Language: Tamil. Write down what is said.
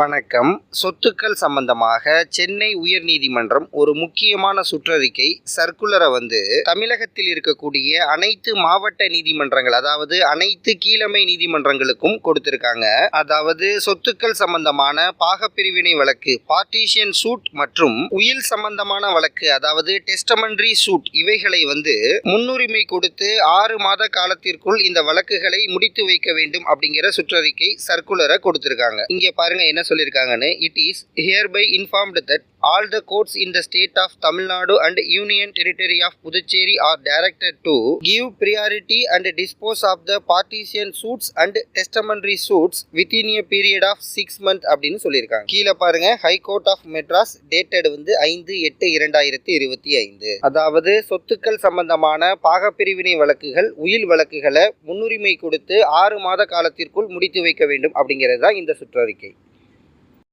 வணக்கம். சொத்துக்கள் சம்பந்தமாக சென்னை உயர்நீதிமன்றம் ஒரு முக்கியமான சுற்றறிக்கை சர்க்குலரை வந்து தமிழகத்தில் இருக்கக்கூடிய அனைத்து மாவட்ட நீதிமன்றங்கள் அதாவது அனைத்து கீழமை நீதிமன்றங்களுக்கும் கொடுத்திருக்காங்க. அதாவது சொத்துக்கள் சம்பந்தமான பாகப்பிரிவினை வழக்கு பார்ட்டிஷியன் சூட் மற்றும் உயில் சம்பந்தமான வழக்கு அதாவது டெஸ்டமன்றி சூட் இவைகளை வந்து முன்னுரிமை கொடுத்து ஆறு மாத காலத்திற்குள் இந்த வழக்குகளை முடித்து வைக்க வேண்டும் அப்படிங்கிற சுற்றறிக்கை சர்க்குலரை கொடுத்திருக்காங்க. இங்க பாருங்க என்ன சொல்லியிருக்காங்கன்னு. It is hereby informed that all the courts in the state of Tamil Nadu and union territory of Puducherry are directed to give priority and dispose of the partition suits and testamentary suits within a period of six month அப்படின்னு சொல்லியிருக்காங்க. கீழே பாருங்க high court of Madras dated வந்து ஐந்து எட்டு இரண்டாயிரத்தி இருபத்தி ஐந்து. அதாவது சொத்துக்கள் சம்பந்தமான பாகப்பிரிவினை வழக்குகள் உயில் வழக்குகளை முன்னுரிமை கொடுத்து ஆறு மாத காலத்திற்குள் முடித்து வைக்க வேண்டும் அப்படிங்கிறது தான் இந்த சுற்றறிக்கை.